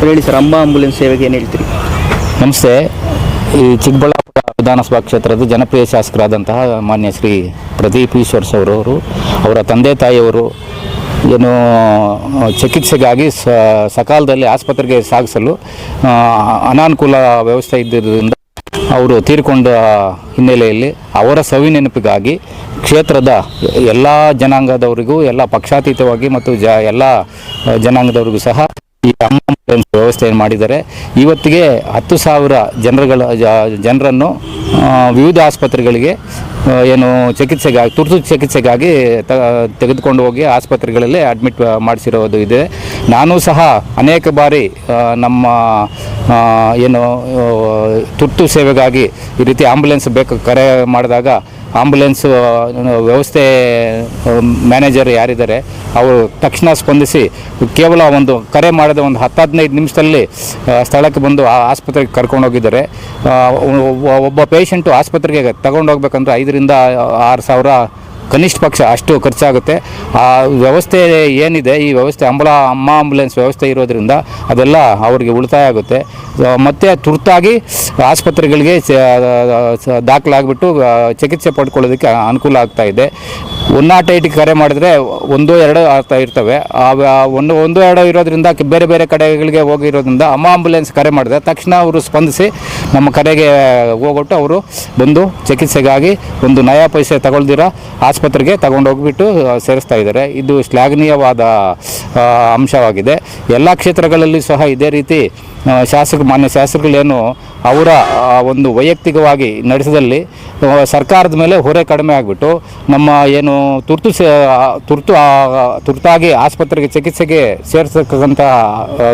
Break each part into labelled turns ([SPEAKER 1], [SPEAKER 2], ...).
[SPEAKER 1] ಹೇಳಿ ಸರ್, ಅಂಬಾ ಆಂಬುಲೆನ್ಸ್ ಸೇವೆಗೆ ಏನು ಹೇಳ್ತೀರಿ?
[SPEAKER 2] ನಮಸ್ತೆ. ಈ ಚಿಕ್ಕಬಳ್ಳಾಪುರ ವಿಧಾನಸಭಾ ಕ್ಷೇತ್ರದ ಜನಪ್ರಿಯ ಶಾಸಕರಾದಂತಹ ಮಾನ್ಯ ಶ್ರೀ ಪ್ರದೀಪ್ ಈಶ್ವರ್ ಅವರವರು ಅವರ ತಂದೆ ತಾಯಿಯವರು ಏನು ಚಿಕಿತ್ಸೆಗಾಗಿ ಸಕಾಲದಲ್ಲಿ ಆಸ್ಪತ್ರೆಗೆ ಸಾಗಿಸಲು ಅನಾನುಕೂಲ ವ್ಯವಸ್ಥೆ ಇದ್ದಿದ್ದರಿಂದ ಅವರು ತೀರ್ಕೊಂಡ ಹಿನ್ನೆಲೆಯಲ್ಲಿ ಅವರ ಸವಿನೆನಪಿಗಾಗಿ ಕ್ಷೇತ್ರದ ಎಲ್ಲ ಜನಾಂಗದವರಿಗೂ, ಎಲ್ಲ ಪಕ್ಷಾತೀತವಾಗಿ ಮತ್ತು ಜ, ಎಲ್ಲ ಜನಾಂಗದವರಿಗೂ ಸಹ ಈ ಅಮ್ಮ ವ್ಯವಸ್ಥೆಯನ್ನು ಮಾಡಿದ್ದಾರೆ. ಇವತ್ತಿಗೆ ಹತ್ತು ಸಾವಿರ ಜನರುಗಳ ಜನರನ್ನು ವಿವಿಧ ಆಸ್ಪತ್ರೆಗಳಿಗೆ ಏನು ಚಿಕಿತ್ಸೆಗಾಗಿ, ತುರ್ತು ಚಿಕಿತ್ಸೆಗಾಗಿ ತೆಗೆದುಕೊಂಡು ಹೋಗಿ ಆಸ್ಪತ್ರೆಗಳಲ್ಲೇ ಅಡ್ಮಿಟ್ ಮಾಡಿಸಿರೋದು ಇದೆ. ನಾನು ಸಹ ಅನೇಕ ಬಾರಿ ನಮ್ಮ ಏನು ತುರ್ತು ಸೇವೆಗಾಗಿ ಈ ರೀತಿ ಆಂಬುಲೆನ್ಸ್ ಬೇಕು, ಕರೆ ಮಾಡಿದಾಗ ಆಂಬುಲೆನ್ಸ್ ವ್ಯವಸ್ಥೆ ಮ್ಯಾನೇಜರ್ ಯಾರಿದ್ದಾರೆ, ಅವರು ತಕ್ಷಣ ಸ್ಪಂದಿಸಿ, ಕೇವಲ ಒಂದು ಕರೆ ಮಾಡಿದ ಒಂದು ಹತ್ತು ಹದಿನೈದು ನಿಮಿಷದಲ್ಲಿ ಸ್ಥಳಕ್ಕೆ ಬಂದು ಆ ಆಸ್ಪತ್ರೆಗೆ ಕರ್ಕೊಂಡು ಹೋಗಿದ್ದಾರೆ. ಒಬ್ಬ- ಪೇಷಂಟು ಆಸ್ಪತ್ರೆಗೆ ತಗೊಂಡೋಗ್ಬೇಕಂದ್ರೆ ಐದರಿಂದ ಆರು ಸಾವಿರ ಕನಿಷ್ಠ ಪಕ್ಷ ಅಷ್ಟು ಖರ್ಚಾಗುತ್ತೆ. ಆ ವ್ಯವಸ್ಥೆ ಏನಿದೆ, ಈ ವ್ಯವಸ್ಥೆ, ಅಂಬಲ, ಅಮ್ಮ ಆಂಬುಲೆನ್ಸ್ ವ್ಯವಸ್ಥೆ ಇರೋದ್ರಿಂದ ಅದೆಲ್ಲ ಅವರಿಗೆ ಉಳಿತಾಯ ಆಗುತ್ತೆ. ಮತ್ತೆ ತುರ್ತಾಗಿ ಆಸ್ಪತ್ರೆಗಳಿಗೆ ದಾಖಲಾಗ್ಬಿಟ್ಟು ಚಿಕಿತ್ಸೆ ಪಡ್ಕೊಳ್ಳೋದಕ್ಕೆ ಅನುಕೂಲ ಆಗ್ತಾ ಇದೆ. ಒನ್ ನಾಟ್ ಏಯ್ಟಿಗೆ ಕರೆ ಮಾಡಿದ್ರೆ ಒಂದು ಎರಡು ಆಗ್ತಾ ಇರ್ತವೆ. ಒಂದು ಒಂದು ಎರಡು ಇರೋದ್ರಿಂದ ಬೇರೆ ಬೇರೆ ಕಡೆಗಳಿಗೆ ಹೋಗಿರೋದ್ರಿಂದ ಅಮ್ಮ ಆಂಬುಲೆನ್ಸ್ ಕರೆ ಮಾಡಿದ್ರೆ ತಕ್ಷಣ ಅವರು ಸ್ಪಂದಿಸಿ ನಮ್ಮ ಕರೆಗೆ ಹೋಗ್ಬಿಟ್ಟು ಅವರು ಬಂದು ಚಿಕಿತ್ಸೆಗಾಗಿ ಒಂದು ನಯಾ ಪೈಸೆ ತಗೊಳ್ದಿರೋ ಆಸ್ಪತ್ರೆಗೆ ತಗೊಂಡೋಗ್ಬಿಟ್ಟು ಸೇರಿಸ್ತಾ ಇದ್ದಾರೆ. ಇದು ಶ್ಲಾಘನೀಯವಾದ ಅಂಶವಾಗಿದೆ. ಎಲ್ಲ ಕ್ಷೇತ್ರಗಳಲ್ಲಿ ಸಹ ಇದೇ ರೀತಿ ಶಾಸಕ, ಮಾನ್ಯ ಶಾಸಕರುಗಳೇನು ಅವರ ಒಂದು ವೈಯಕ್ತಿಕವಾಗಿ ನಡೆಸಿದಲ್ಲಿ ಸರ್ಕಾರದ ಮೇಲೆ ಹೊರೆ ಕಡಿಮೆ ಆಗಿಬಿಟ್ಟು ನಮ್ಮ ಏನು ತುರ್ತು ತುರ್ತು ತುರ್ತಾಗಿ ಆಸ್ಪತ್ರೆಗೆ ಚಿಕಿತ್ಸೆಗೆ ಸೇರಿಸತಕ್ಕಂಥ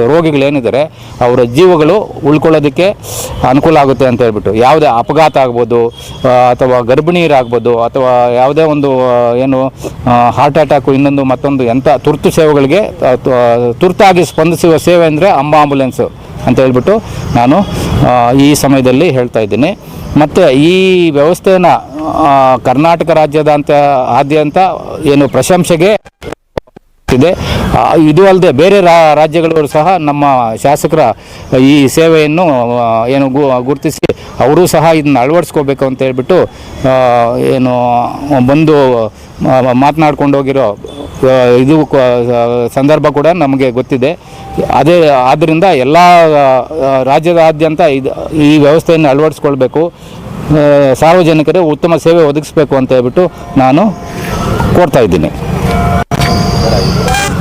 [SPEAKER 2] ರೋಗಿಗಳೇನಿದ್ದಾರೆ ಅವರ ಜೀವಗಳು ಉಳ್ಕೊಳ್ಳೋದಕ್ಕೆ ಅನುಕೂಲ ಆಗುತ್ತೆ ಅಂತ ಹೇಳ್ಬಿಟ್ಟು ಯಾವುದೇ ಅಪಘಾತ ಆಗ್ಬೋದು ಅಥವಾ ಗರ್ಭಿಣಿಯರಾಗ್ಬೋದು ಅಥವಾ ಯಾವುದೇ ಒಂದು ಏನು ಹಾರ್ಟ್ ಅಟ್ಯಾಕು ಇನ್ನೊಂದು ಮತ್ತೊಂದು ಎಂಥ ತುರ್ತು ಸೇವೆಗಳಿಗೆ ತುರ್ತಾಗಿ ಸ್ಪಂದಿಸುವ ಸೇವೆ ಅಂದರೆ ಆಂಬುಲೆನ್ಸು ಅಂತ ಹೇಳ್ಬಿಟ್ಟು ನಾನು ಈ ಸಮಯದಲ್ಲಿ ಹೇಳ್ತಾ ಇದ್ದೀನಿ. ಮತ್ತು ಈ ವ್ಯವಸ್ಥೆಯನ್ನು ಕರ್ನಾಟಕ ರಾಜ್ಯದಾಂತ ಆದ್ಯಂತ ಏನು ಪ್ರಶಂಸೆಗೆ ಇದೆ ಆ, ಇದು ಅಲ್ಲದೆ ಬೇರೆ ರಾಜ್ಯಗಳವರು ಸಹ ನಮ್ಮ ಶಾಸಕರ ಈ ಸೇವೆಯನ್ನು ಏನು ಗುರುತಿಸಿ ಅವರು ಸಹ ಇದನ್ನ ಅಳವಡಿಸ್ಕೋಬೇಕು ಅಂತ ಹೇಳ್ಬಿಟ್ಟು ಏನು ಬಂದು ಮಾತನಾಡ್ಕೊಂಡು ಹೋಗಿರೋ ಇದು ಸಂದರ್ಭ ಕೂಡ ನಮಗೆ ಗೊತ್ತಿದೆ. ಅದೇ ಆದ್ದರಿಂದ ಎಲ್ಲ ರಾಜ್ಯದಾದ್ಯಂತ ಇದು ಈ ವ್ಯವಸ್ಥೆಯನ್ನು ಅಳವಡಿಸ್ಕೊಳ್ಬೇಕು. ಸಾರ್ವಜನಿಕರು ಉತ್ತಮ ಸೇವೆ ಒದಗಿಸ್ಬೇಕು ಅಂತ ಹೇಳ್ಬಿಟ್ಟು ನಾನು ಕೋರ್ತಾ ಇದ್ದೀನಿ. বাই